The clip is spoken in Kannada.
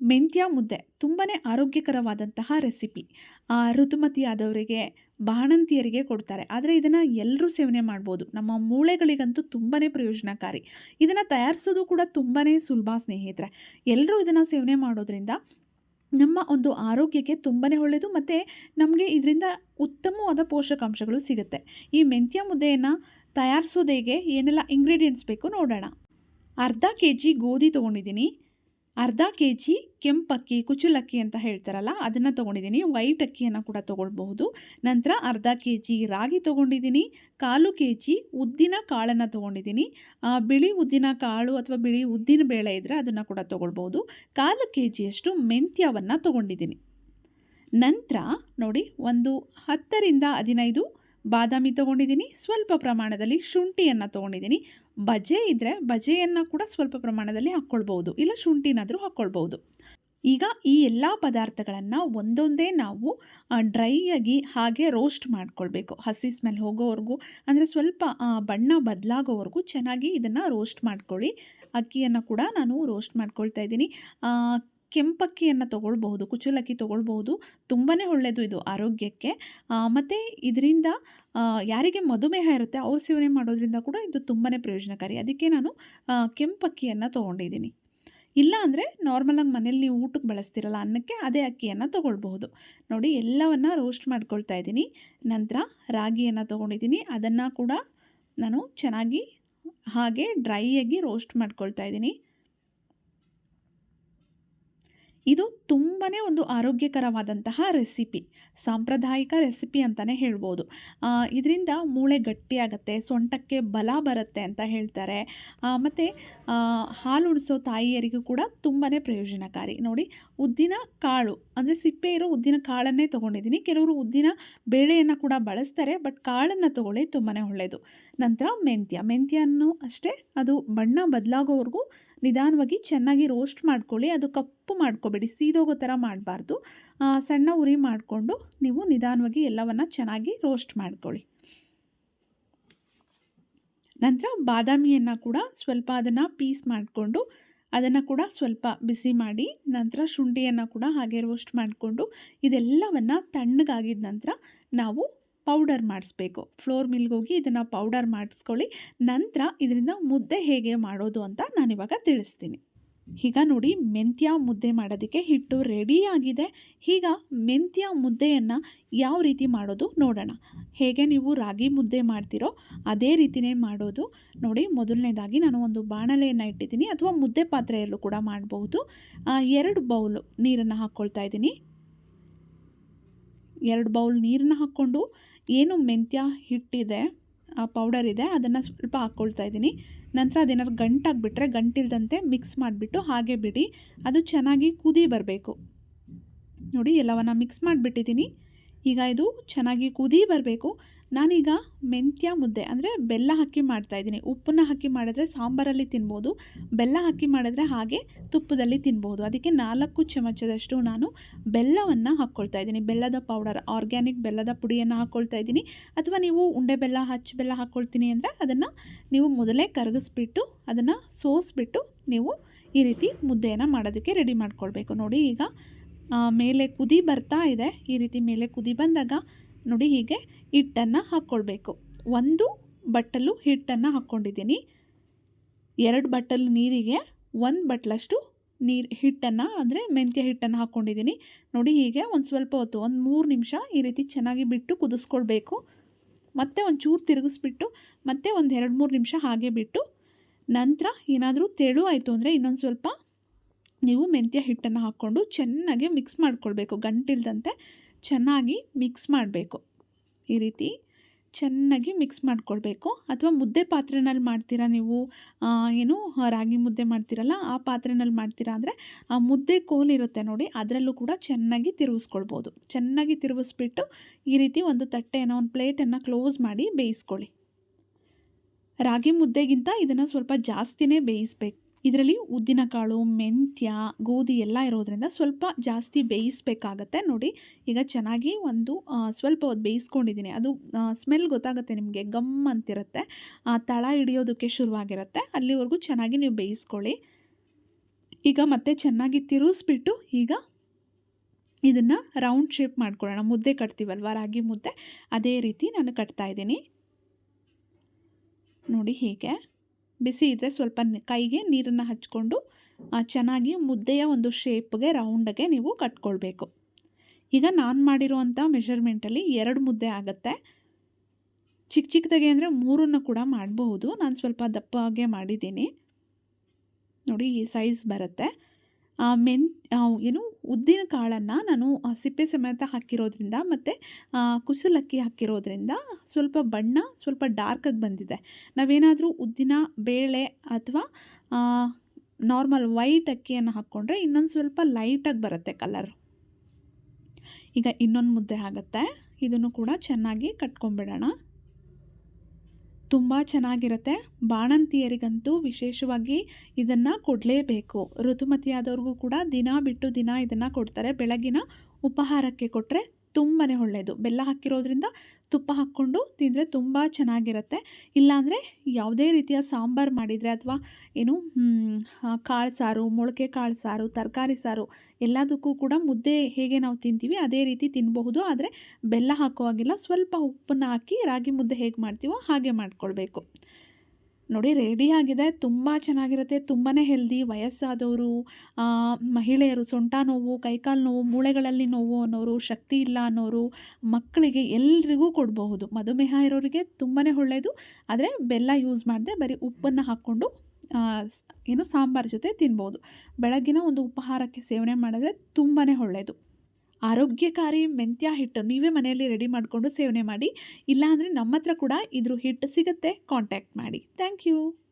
ಮೆಂತ್ಯ ಮುದ್ದೆ ತುಂಬಾ ಆರೋಗ್ಯಕರವಾದಂತಹ ರೆಸಿಪಿ. ಋತುಮತಿಯಾದವರಿಗೆ, ಬಾಣಂತಿಯರಿಗೆ ಕೊಡ್ತಾರೆ. ಆದರೆ ಇದನ್ನು ಎಲ್ಲರೂ ಸೇವನೆ ಮಾಡ್ಬೋದು. ನಮ್ಮ ಮೂಳೆಗಳಿಗಂತೂ ತುಂಬಾ ಪ್ರಯೋಜನಕಾರಿ. ಇದನ್ನು ತಯಾರಿಸೋದು ಕೂಡ ತುಂಬಾ ಸುಲಭ, ಸ್ನೇಹಿತರೆ. ಎಲ್ಲರೂ ಇದನ್ನು ಸೇವನೆ ಮಾಡೋದ್ರಿಂದ ನಮ್ಮ ಒಂದು ಆರೋಗ್ಯಕ್ಕೆ ತುಂಬಾ ಒಳ್ಳೆಯದು ಮತ್ತು ನಮಗೆ ಇದರಿಂದ ಉತ್ತಮವಾದ ಪೋಷಕಾಂಶಗಳು ಸಿಗುತ್ತೆ. ಈ ಮೆಂತ್ಯ ಮುದ್ದೆಯನ್ನು ತಯಾರಿಸೋದೇಗೆ ಏನೆಲ್ಲ ಇಂಗ್ರೀಡಿಯೆಂಟ್ಸ್ ಬೇಕು ನೋಡೋಣ. ಅರ್ಧ ಕೆ ಜಿ ಗೋಧಿ ತೊಗೊಂಡಿದ್ದೀನಿ. ಅರ್ಧ ಕೆ ಜಿ ಕೆಂಪಕ್ಕಿ ಕುಚುಲಕ್ಕಿ ಅಂತ ಹೇಳ್ತಾರಲ್ಲ, ಅದನ್ನು ತೊಗೊಂಡಿದ್ದೀನಿ. ವೈಟ್ ಅಕ್ಕಿಯನ್ನು ಕೂಡ ತೊಗೊಳ್ಬಹುದು. ನಂತರ ಅರ್ಧ ಕೆ ಜಿ ರಾಗಿ ತೊಗೊಂಡಿದ್ದೀನಿ. ಕಾಲು ಕೆ ಜಿ ಉದ್ದಿನ ಕಾಳನ್ನು ತೊಗೊಂಡಿದ್ದೀನಿ. ಬಿಳಿ ಉದ್ದಿನ ಕಾಳು ಅಥವಾ ಬಿಳಿ ಉದ್ದಿನ ಬೇಳೆ ಇದ್ದರೆ ಅದನ್ನು ಕೂಡ ತೊಗೊಳ್ಬೋದು ಕಾಲು ಕೆ ಜಿಯಷ್ಟು ಮೆಂತ್ಯವನ್ನು ತೊಗೊಂಡಿದ್ದೀನಿ. ನಂತರ ನೋಡಿ, ಒಂದು ಹತ್ತರಿಂದ ಹದಿನೈದು ಬಾದಾಮಿ ತೊಗೊಂಡಿದ್ದೀನಿ, ಸ್ವಲ್ಪ ಪ್ರಮಾಣದಲ್ಲಿ ಶುಂಠಿಯನ್ನು ತೊಗೊಂಡಿದ್ದೀನಿ. ಬಜೆ ಇದ್ದರೆ ಬಜೆಯನ್ನು ಕೂಡ ಸ್ವಲ್ಪ ಪ್ರಮಾಣದಲ್ಲಿ ಹಾಕ್ಕೊಳ್ಬೋದು ಇಲ್ಲ ಶುಂಠಿನಾದರೂ ಹಾಕ್ಕೊಳ್ಬೋದು ಈಗ ಈ ಎಲ್ಲ ಪದಾರ್ಥಗಳನ್ನು ಒಂದೊಂದೇ ನಾವು ಡ್ರೈಯಾಗಿ ಹಾಗೆ ರೋಸ್ಟ್ ಮಾಡ್ಕೊಳ್ಬೇಕು. ಹಸಿ ಸ್ಮೆಲ್ ಹೋಗೋವರೆಗೂ, ಅಂದರೆ ಸ್ವಲ್ಪ ಬಣ್ಣ ಬದಲಾಗೋವರೆಗೂ ಚೆನ್ನಾಗಿ ಇದನ್ನು ರೋಸ್ಟ್ ಮಾಡ್ಕೊಳ್ಳಿ. ಅಕ್ಕಿಯನ್ನು ಕೂಡ ನಾನು ರೋಸ್ಟ್ ಮಾಡ್ಕೊಳ್ತಾ ಇದ್ದೀನಿ. ಕೆಂಪಕ್ಕಿಯನ್ನು ತೊಗೊಳ್ಬಹುದು ಕುಚಲಕ್ಕಿ ತೊಗೊಳ್ಬಹುದು ತುಂಬಾ ಒಳ್ಳೆಯದು ಇದು ಆರೋಗ್ಯಕ್ಕೆ. ಮತ್ತು ಇದರಿಂದ ಯಾರಿಗೆ ಮಧುಮೇಹ ಇರುತ್ತೆ ಅವ್ರು ಸೇವನೆ ಮಾಡೋದ್ರಿಂದ ಕೂಡ ಇದು ತುಂಬಾ ಪ್ರಯೋಜನಕಾರಿ. ಅದಕ್ಕೆ ನಾನು ಕೆಂಪಕ್ಕಿಯನ್ನು ತೊಗೊಂಡಿದ್ದೀನಿ. ಇಲ್ಲ ಅಂದರೆ ನಾರ್ಮಲಾಗಿ ಮನೇಲಿ ನೀವು ಊಟಕ್ಕೆ ಬಳಸ್ತಿರಲ್ಲ ಅನ್ನಕ್ಕೆ ಅದೇ ಅಕ್ಕಿಯನ್ನು ತೊಗೊಳ್ಬಹುದು. ನೋಡಿ, ಎಲ್ಲವನ್ನು ರೋಸ್ಟ್ ಮಾಡ್ಕೊಳ್ತಾ ಇದ್ದೀನಿ. ನಂತರ ರಾಗಿಯನ್ನು ತೊಗೊಂಡಿದ್ದೀನಿ. ಅದನ್ನು ಕೂಡ ನಾನು ಚೆನ್ನಾಗಿ ಹಾಗೆ ಡ್ರೈಯಾಗಿ ರೋಸ್ಟ್ ಮಾಡ್ಕೊಳ್ತಾ ಇದ್ದೀನಿ. ಇದು ತುಂಬಾ ಒಂದು ಆರೋಗ್ಯಕರವಾದಂತಹ ರೆಸಿಪಿ, ಸಾಂಪ್ರದಾಯಿಕ ರೆಸಿಪಿ ಅಂತಲೇ ಹೇಳ್ಬೋದು. ಇದರಿಂದ ಮೂಳೆ ಗಟ್ಟಿಯಾಗತ್ತೆ, ಸೊಂಟಕ್ಕೆ ಬಲ ಬರುತ್ತೆ ಅಂತ ಹೇಳ್ತಾರೆ. ಮತ್ತು ಹಾಲು ಉಣಿಸೋ ತಾಯಿಯರಿಗೂ ಕೂಡ ತುಂಬಾ ಪ್ರಯೋಜನಕಾರಿ. ನೋಡಿ, ಉದ್ದಿನ ಕಾಳು, ಅಂದರೆ ಸಿಪ್ಪೆ ಇರೋ ಉದ್ದಿನ ಕಾಳನ್ನೇ ತೊಗೊಂಡಿದ್ದೀನಿ. ಕೆಲವರು ಉದ್ದಿನ ಬೇಳೆಯನ್ನು ಕೂಡ ಬಳಸ್ತಾರೆ, ಬಟ್ ಕಾಳನ್ನು ತೊಗೊಳ್ಳಿ ತುಂಬಾ ಒಳ್ಳೆಯದು ನಂತರ ಮೆಂತ್ಯ ಮೆಂತ್ಯನ್ನು ಅಷ್ಟೇ, ಅದು ಬಣ್ಣ ಬದಲಾಗೋವರೆಗೂ ನಿಧಾನವಾಗಿ ಚೆನ್ನಾಗಿ ರೋಸ್ಟ್ ಮಾಡ್ಕೊಳ್ಳಿ, ಅದು ಕಪ್ಪು ಮಾಡ್ಕೋಬೇಡಿ, ಸೀದೋಗೋ ಥರ ಮಾಡಬಾರ್ದು. ಸಣ್ಣ ಉರಿ ಮಾಡಿಕೊಂಡು ನೀವು ನಿಧಾನವಾಗಿ ಎಲ್ಲವನ್ನು ಚೆನ್ನಾಗಿ ರೋಸ್ಟ್ ಮಾಡ್ಕೊಳ್ಳಿ. ನಂತರ ಬಾದಾಮಿಯನ್ನು ಕೂಡ ಸ್ವಲ್ಪ ಅದನ್ನು ಪೀಸ್ ಮಾಡಿಕೊಂಡು, ಅದನ್ನು ಕೂಡ ಸ್ವಲ್ಪ ಬಿಸಿ ಮಾಡಿ, ನಂತರ ಶುಂಠಿಯನ್ನು ಕೂಡ ಹಾಗೆ ರೋಸ್ಟ್ ಮಾಡಿಕೊಂಡು, ಇದೆಲ್ಲವನ್ನು ತಣ್ಣಗಾಗಿದ ನಂತರ ನಾವು ಪೌಡರ್ ಮಾಡಿಸ್ಬೇಕು. ಫ್ಲೋರ್ ಮಿಲ್ಗೆ ಹೋಗಿ ಇದನ್ನು ಪೌಡರ್ ಮಾಡಿಸ್ಕೊಳ್ಳಿ. ನಂತರ ಇದರಿಂದ ಮುದ್ದೆ ಹೇಗೆ ಮಾಡೋದು ಅಂತ ನಾನಿವಾಗ ತಿಳಿಸ್ತೀನಿ. ಈಗ ನೋಡಿ ಮೆಂತ್ಯ ಮುದ್ದೆ ಮಾಡೋದಕ್ಕೆ ಹಿಟ್ಟು ರೆಡಿಯಾಗಿದೆ ಈಗ ಮೆಂತ್ಯ ಮುದ್ದೆಯನ್ನು ಯಾವ ರೀತಿ ಮಾಡೋದು ನೋಡೋಣ. ಹೇಗೆ ನೀವು ರಾಗಿ ಮುದ್ದೆ ಮಾಡ್ತೀರೋ ಅದೇ ರೀತಿಯೇ ಮಾಡೋದು. ನೋಡಿ ಮೊದಲನೇದಾಗಿ ನಾನು ಒಂದು ಬಾಣಲೆಯನ್ನು ಇಟ್ಟಿದ್ದೀನಿ ಅಥವಾ ಮುದ್ದೆ ಪಾತ್ರೆಯಲ್ಲೂ ಕೂಡ ಮಾಡಬಹುದು ಎರಡು ಬೌಲು ನೀರನ್ನು ಹಾಕ್ಕೊಳ್ತಾ ಇದ್ದೀನಿ. ಎರಡು ಬೌಲ್ ನೀರನ್ನು ಹಾಕ್ಕೊಂಡು ಏನು ಮೆಂತ್ಯ ಹಿಟ್ಟಿದೆ, ಆ ಪೌಡರ್ ಇದೆ, ಅದನ್ನು ಸ್ವಲ್ಪ ಹಾಕ್ಕೊಳ್ತಾ ಇದ್ದೀನಿ. ನಂತರ ಅದೇನಾದ್ರು ಗಂಟಾಗಿಬಿಟ್ರೆ ಗಂಟಿಲ್ದಂತೆ ಮಿಕ್ಸ್ ಮಾಡಿಬಿಟ್ಟು ಹಾಗೆ ಬಿಡಿ. ಅದು ಚೆನ್ನಾಗಿ ಕುದಿ ಬರಬೇಕು. ನೋಡಿ, ಎಲ್ಲವನ್ನು ಮಿಕ್ಸ್ ಮಾಡಿಬಿಟ್ಟಿದ್ದೀನಿ. ಈಗ ಇದು ಚೆನ್ನಾಗಿ ಕುದಿ ಬರಬೇಕು. ನಾನೀಗ ಮೆಂತ್ಯ ಮುದ್ದೆ, ಅಂದರೆ ಬೆಲ್ಲ ಹಾಕಿ ಮಾಡ್ತಾಯಿದ್ದೀನಿ ಉಪ್ಪನ್ನ ಹಾಕಿ ಮಾಡಿದ್ರೆ ಸಾಂಬಾರಲ್ಲಿ ತಿನ್ಬೋದು, ಬೆಲ್ಲ ಹಾಕಿ ಮಾಡಿದ್ರೆ ಹಾಗೆ ತುಪ್ಪದಲ್ಲಿ ತಿನ್ಬೋದು. ಅದಕ್ಕೆ ನಾಲ್ಕು ಚಮಚದಷ್ಟು ನಾನು ಬೆಲ್ಲವನ್ನು ಹಾಕ್ಕೊಳ್ತಾ ಇದ್ದೀನಿ. ಬೆಲ್ಲದ ಪೌಡರ್ ಆರ್ಗ್ಯಾನಿಕ್ ಬೆಲ್ಲದ ಪುಡಿಯನ್ನು ಹಾಕ್ಕೊಳ್ತಾ ಇದ್ದೀನಿ. ಅಥವಾ ನೀವು ಉಂಡೆ ಬೆಲ್ಲ, ಹಚ್ಚ ಬೆಲ್ಲ ಹಾಕ್ಕೊಳ್ತೀನಿ ಅಂದರೆ ಅದನ್ನು ನೀವು ಮೊದಲೇ ಕರಗಿಸ್ಬಿಟ್ಟು, ಅದನ್ನು ಸೋಸ್ಬಿಟ್ಟು ನೀವು ಈ ರೀತಿ ಮುದ್ದೆಯನ್ನು ಮಾಡೋದಕ್ಕೆ ರೆಡಿ ಮಾಡ್ಕೊಳ್ಬೇಕು. ನೋಡಿ ಈಗ ಮೇಲೆ ಕುದಿ ಬರ್ತಾ ಇದೆ. ಈ ರೀತಿ ಮೇಲೆ ಕುದಿ ಬಂದಾಗ ನೋಡಿ ಹೀಗೆ ಹಿಟ್ಟನ್ನು ಹಾಕ್ಕೊಳ್ಬೇಕು ಒಂದು ಬಟ್ಟಲು ಹಿಟ್ಟನ್ನು ಹಾಕ್ಕೊಂಡಿದ್ದೀನಿ. ಎರಡು ಬಟ್ಟಲು ನೀರಿಗೆ ಒಂದು ಬಟ್ಲಷ್ಟು ನೀರು ಹಿಟ್ಟನ್ನು, ಅಂದರೆ ಮೆಂತ್ಯ ಹಿಟ್ಟನ್ನು ಹಾಕ್ಕೊಂಡಿದ್ದೀನಿ. ನೋಡಿ ಹೀಗೆ ಒಂದು ಸ್ವಲ್ಪ ಹೊತ್ತು, ಒಂದು ಮೂರು ನಿಮಿಷ ಈ ರೀತಿ ಚೆನ್ನಾಗಿ ಬಿಟ್ಟು ಕುದಿಸ್ಕೊಳ್ಬೇಕು. ಮತ್ತೆ ಒಂದು ಚೂರು ತಿರುಗಿಸ್ಬಿಟ್ಟು, ಮತ್ತೆ ಒಂದು ಎರಡು ಮೂರು ನಿಮಿಷ ಹಾಗೆ ಬಿಟ್ಟು, ನಂತರ ಏನಾದರೂ ತೆಳು ಆಯಿತು ಅಂದರೆ ಇನ್ನೊಂದು ಸ್ವಲ್ಪ ನೀವು ಮೆಂತ್ಯ ಹಿಟ್ಟನ್ನು ಹಾಕ್ಕೊಂಡು ಚೆನ್ನಾಗಿ ಮಿಕ್ಸ್ ಮಾಡ್ಕೊಳ್ಬೇಕು ಗಂಟಿಲ್ದಂತೆ. ಚೆನ್ನಾಗಿ ಮಿಕ್ಸ್ ಮಾಡಬೇಕು. ಈ ರೀತಿ ಚೆನ್ನಾಗಿ ಮಿಕ್ಸ್ ಮಾಡ್ಕೊಳ್ಬೇಕು. ಅಥವಾ ಮುದ್ದೆ ಪಾತ್ರೆನಲ್ಲಿ ಮಾಡ್ತೀರಾ ನೀವು? ಏನು, ರಾಗಿ ಮುದ್ದೆ ಮಾಡ್ತೀರಲ್ಲ, ಆ ಪಾತ್ರೆನಲ್ಲಿ ಮಾಡ್ತೀರಾ ಅಂದರೆ ಆ ಮುದ್ದೆ ಕೋಲಿರುತ್ತೆ ನೋಡಿ, ಅದರಲ್ಲೂ ಕೂಡ ಚೆನ್ನಾಗಿ ತಿರುಗಿಸ್ಕೊಳ್ಬೋದು. ಚೆನ್ನಾಗಿ ತಿರುಗಿಸ್ಬಿಟ್ಟು ಈ ರೀತಿ ಒಂದು ತಟ್ಟೆಯನ್ನು, ಒಂದು ಪ್ಲೇಟನ್ನು ಕ್ಲೋಸ್ ಮಾಡಿ ಬೇಯಿಸ್ಕೊಳ್ಳಿ. ರಾಗಿ ಮುದ್ದೆಗಿಂತ ಇದನ್ನು ಸ್ವಲ್ಪ ಜಾಸ್ತಿನೇ ಬೇಯಿಸ್ಬೇಕು. ಇದರಲ್ಲಿ ಉದ್ದಿನಕಾಳು ಮೆಂತ್ಯ, ಗೋಧಿ ಎಲ್ಲ ಇರೋದ್ರಿಂದ ಸ್ವಲ್ಪ ಜಾಸ್ತಿ ಬೇಯಿಸಬೇಕಾಗತ್ತೆ. ನೋಡಿ, ಈಗ ಚೆನ್ನಾಗಿ ಒಂದು ಸ್ವಲ್ಪ ಹೊತ್ತು ಬೇಯಿಸ್ಕೊಂಡಿದ್ದೀನಿ. ಅದು ಸ್ಮೆಲ್ ಗೊತ್ತಾಗುತ್ತೆ ನಿಮಗೆ, ಗಮ್ ಅಂತಿರುತ್ತೆ. ತಳ ಹಿಡಿಯೋದಕ್ಕೆ ಶುರುವಾಗಿರುತ್ತೆ. ಅಲ್ಲಿವರೆಗೂ ಚೆನ್ನಾಗಿ ನೀವು ಬೇಯಿಸ್ಕೊಳ್ಳಿ. ಈಗ ಮತ್ತೆ ಚೆನ್ನಾಗಿ ತಿರುಗಿಸ್ಬಿಟ್ಟು ಈಗ ಇದನ್ನು ರೌಂಡ್ ಶೇಪ್ ಮಾಡ್ಕೊಳ್ಳೋಣ. ಮುದ್ದೆ ಕಟ್ತೀವಲ್ವ? ರಾಗಿ ಮುದ್ದೆ. ಅದೇ ರೀತಿ ನಾನು ಕಟ್ತಾ ಇದ್ದೀನಿ. ನೋಡಿ ಹೀಗೆ. ಬಿಸಿ ಇದ್ದರೆ ಸ್ವಲ್ಪ ಕೈಗೆ ನೀರನ್ನು ಹಚ್ಕೊಂಡು ಚೆನ್ನಾಗಿ ಮುದ್ದೆಯ ಒಂದು ಶೇಪ್ಗೆ ರೌಂಡಗೆ ನೀವು ಕಟ್ಕೊಳ್ಬೇಕು. ಈಗ ನಾನು ಮಾಡಿರುವಂಥ ಮೆಷರ್ಮೆಂಟಲ್ಲಿ ಎರಡು ಮುದ್ದೆ ಆಗುತ್ತೆ. ಚಿಕ್ಕ ಚಿಕ್ಕದಾಗೆ ಅಂದರೆ ಮೂರನ್ನು ಕೂಡ ಮಾಡಬಹುದು. ನಾನು ಸ್ವಲ್ಪ ದಪ್ಪಗೆ ಮಾಡಿದ್ದೀನಿ. ನೋಡಿ ಈ ಸೈಜ್ ಬರುತ್ತೆ. ಮೆನ್ ಏನು ಉದ್ದಿನ ಕಾಳನ್ನು ನಾನು ಸಿಪ್ಪೆ ಸಮೇತ ಹಾಕಿರೋದ್ರಿಂದ ಮತ್ತು ಕುಸುಲಕ್ಕಿ ಹಾಕಿರೋದ್ರಿಂದ ಸ್ವಲ್ಪ ಬಣ್ಣ ಸ್ವಲ್ಪ ಡಾರ್ಕಾಗಿ ಬಂದಿದೆ. ನಾವೇನಾದರೂ ಉದ್ದಿನ ಬೇಳೆ ಅಥವಾ ನಾರ್ಮಲ್ ವೈಟ್ ಅಕ್ಕಿಯನ್ನು ಹಾಕ್ಕೊಂಡ್ರೆ ಇನ್ನೊಂದು ಸ್ವಲ್ಪ ಲೈಟಾಗಿ ಬರುತ್ತೆ ಕಲರ್ ಈಗ ಇನ್ನೊಂದು ಮುದ್ದೆ ಆಗುತ್ತೆ. ಇದನ್ನು ಕೂಡ ಚೆನ್ನಾಗಿ ಕಟ್ಕೊಂಬಿಡೋಣ ತುಂಬ ಚೆನ್ನಾಗಿರುತ್ತೆ. ಬಾಣಂತಿಯರಿಗಂತೂ ವಿಶೇಷವಾಗಿ ಇದನ್ನು ಕೊಡಲೇಬೇಕು. ಋತುಮತಿಯಾದವ್ರಿಗೂ ಕೂಡ ದಿನ ಬಿಟ್ಟು ದಿನ ಇದನ್ನು ಕೊಡ್ತಾರೆ. ಬೆಳಗಿನ ಉಪಹಾರಕ್ಕೆ ಕೊಟ್ಟರೆ ತುಂಬಾ ಒಳ್ಳೆಯದು ಬೆಲ್ಲ ಹಾಕಿರೋದ್ರಿಂದ ತುಪ್ಪ ಹಾಕ್ಕೊಂಡು ತಿಂದರೆ ತುಂಬ ಚೆನ್ನಾಗಿರುತ್ತೆ. ಇಲ್ಲಾಂದರೆ ಯಾವುದೇ ರೀತಿಯ ಸಾಂಬಾರು ಮಾಡಿದರೆ ಅಥವಾ ಏನು ಕಾಳು ಸಾರು, ಮೊಳಕೆ ಕಾಳು ಸಾರು, ತರಕಾರಿ ಸಾರು ಎಲ್ಲದಕ್ಕೂ ಕೂಡ ಮುದ್ದೆ ಹೇಗೆ ನಾವು ತಿಂತೀವಿ ಅದೇ ರೀತಿ ತಿನ್ನಬಹುದು ಆದರೆ ಬೆಲ್ಲ ಹಾಕುವಾಗಿಲ್ಲ. ಸ್ವಲ್ಪ ಉಪ್ಪನ್ನು ಹಾಕಿ ರಾಗಿ ಮುದ್ದೆ ಹೇಗೆ ಮಾಡ್ತೀವೋ ಹಾಗೆ ಮಾಡ್ಕೊಳ್ಬೇಕು. ನೋಡಿ ರೆಡಿ ಆಗಿದೆ, ತುಂಬ ಚೆನ್ನಾಗಿರುತ್ತೆ ತುಂಬಾ ಹೆಲ್ದಿ ವಯಸ್ಸಾದವರು ಮಹಿಳೆಯರು ಸೊಂಟ ನೋವು, ಕೈಕಾಲು ನೋವು, ಮೂಳೆಗಳಲ್ಲಿ ನೋವು ಅನ್ನೋರು, ಶಕ್ತಿ ಇಲ್ಲ ಅನ್ನೋರು, ಮಕ್ಕಳಿಗೆ ಎಲ್ರಿಗೂ ಕೊಡಬಹುದು. ಮಧುಮೇಹ ಇರೋರಿಗೆ ತುಂಬಾ ಒಳ್ಳೆಯದು ಆದರೆ ಬೆಲ್ಲ ಯೂಸ್ ಮಾಡದೆ ಬರೀ ಉಪ್ಪನ್ನು ಹಾಕ್ಕೊಂಡು ಏನು ಸಾಂಬಾರು ಜೊತೆ ತಿನ್ಬೋದು. ಬೆಳಗ್ಗಿನ ಒಂದು ಉಪಹಾರಕ್ಕೆ ಸೇವನೆ ಮಾಡಿದ್ರೆ ತುಂಬಾ ಒಳ್ಳೆಯದು ಆರೋಗ್ಯಕಾರಿ ಮೆಂತ್ಯ ಹಿಟ್ಟು ನೀವೇ ಮನೆಯಲ್ಲಿ ರೆಡಿ ಮಾಡಿಕೊಂಡು ಸೇವನೆ ಮಾಡಿ, ಇಲ್ಲಾಂದರೆ ನಮ್ಮ ಹತ್ರ ಕೂಡ ಇದ್ರ ಹಿಟ್ಟು ಸಿಗುತ್ತೆ. ಕಾಂಟ್ಯಾಕ್ಟ್ ಮಾಡಿ. Thank you.